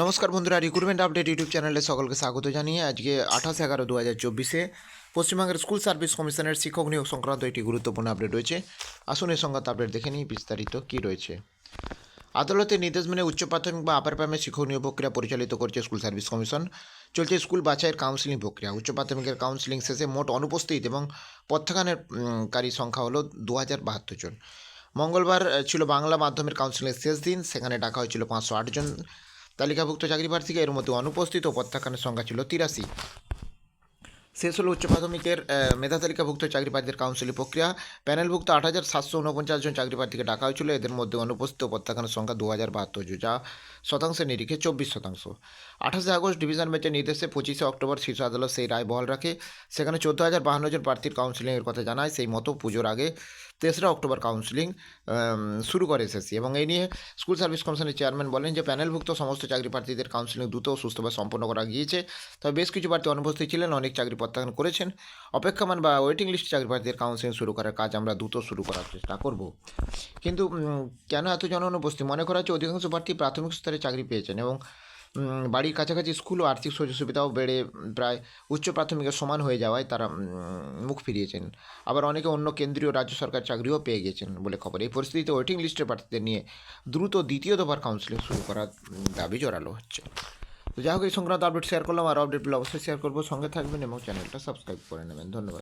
নমস্কার বন্ধুরা recruitment update YouTube চ্যানেলে সকলকে স্বাগত জানিয়ে আজকে আঠাশ এগারো দু হাজার চব্বিশে পশ্চিমবঙ্গের স্কুল সার্ভিস কমিশনের শিক্ষক নিয়োগ সংক্রান্ত একটি গুরুত্বপূর্ণ আপডেট রয়েছে। আসুন এই সংক্রান্ত আপডেট দেখে নিই বিস্তারিত কী রয়েছে। আদালতের নির্দেশ মেনে উচ্চ প্রাথমিক বা আপার প্রাইমারি শিক্ষক নিয়োগ প্রক্রিয়া পরিচালিত করছে স্কুল সার্ভিস কমিশন চলছে স্কুল বাছাইয়ের কাউন্সিলিং প্রক্রিয়া। উচ্চ প্রাথমিকের কাউন্সিলিং শেষে মোট অনুপস্থিত এবং প্রত্যাখ্যানের উম, কারী সংখ্যা হলো দু হাজার বাহাত্তর জন। মঙ্গলবার ছিল বাংলা মাধ্যমের কাউন্সিলিংয়ের শেষ দিন সেখানে ডাকা হয়েছিল পাঁচশো আট জন। তালিকাভুক্ত চাকরি প্রার্থীকে এর মধ্যে অনুপস্থিত ও প্রত্যাখ্যানের সংখ্যা ছিল তিরাশি। শেষ হলো উচ্চ আহ, মেধা তালিকাভুক্ত চাকরি কাউন্সিলিং প্রক্রিয়া। প্যানেলভুক্ত আট হাজার সাতশো উনপঞ্চাশ জন চাকরি প্রার্থীকে ডাকা হয়েছিল। এদের মধ্যে অনুপস্থিত প্রত্যাখ্যানের সংখ্যা দু হাজার বাহাত্তর যা শতাংশের নিরিখে চব্বিশ শতাংশ। আঠাশে আগস্ট ডিভিশন বেঞ্চের নির্দেশে পঁচিশে অক্টোবর শীর্ষ আদালত সেই রায় বহাল রাখে। সেখানে চোদ্দ হাজার বাহান্ন জন প্রার্থীর কাউন্সিলিংয়ের কথা জানায়। সেই মতো পুজোর আগে তেসরা অক্টোবর কাউন্সিলিং শুরু করে এসএসসি এবং এই নিয়ে স্কুল সার্ভিস কমিশনের চেয়ারম্যান বলেন যে প্যানেলভুক্ত সমস্ত চাকরি প্রার্থীদের কাউন্সিলিং দ্রুত সুস্থভাবে সম্পন্ন করা গিয়েছে। তবে বেশ কিছু প্রার্থী অনুপস্থিত ছিলেন। অনেক চাকরি প্রত্যাখ্যান করেছেন। অপেক্ষমান বা ওয়েটিং লিস্ট চাকরি প্রার্থীদের কাউন্সিলিং শুরু করার কাজ আমরা দ্রুত শুরু করার চেষ্টা করব। কিন্তু কেন এত জন অনুপস্থিত মনে করা হচ্ছে অধিকাংশ প্রার্থী প্রাথমিক স্তরে চাকরি পেয়েছেন এবং বাড়ির কাছাকাছি স্কুল ও আর্থিক সুযোগ সুবিধাও বেড়ে, প্রায় উচ্চ প্রাথমিকের সমান হয়ে যাওয়ায় তারা মুখ ফিরিয়েছেন। আবার অনেকে অন্য কেন্দ্রীয় রাজ্য সরকার চাকরিও পেয়ে গেছেন বলে খবর। এই পরিস্থিতিতে ওয়েটিং লিস্টের প্রার্থীদের নিয়ে দ্রুত দ্বিতীয় দফার কাউন্সিলিং শুরু করার দাবি জোরালো হচ্ছে। তো যাই হোক, এই সংক্রান্ত আপডেট শেয়ার করলাম আর আপডেটগুলো অবশ্যই শেয়ার করব। সঙ্গে থাকবেন এবং চ্যানেলটা সাবস্ক্রাইব করে নেবেন। ধন্যবাদ।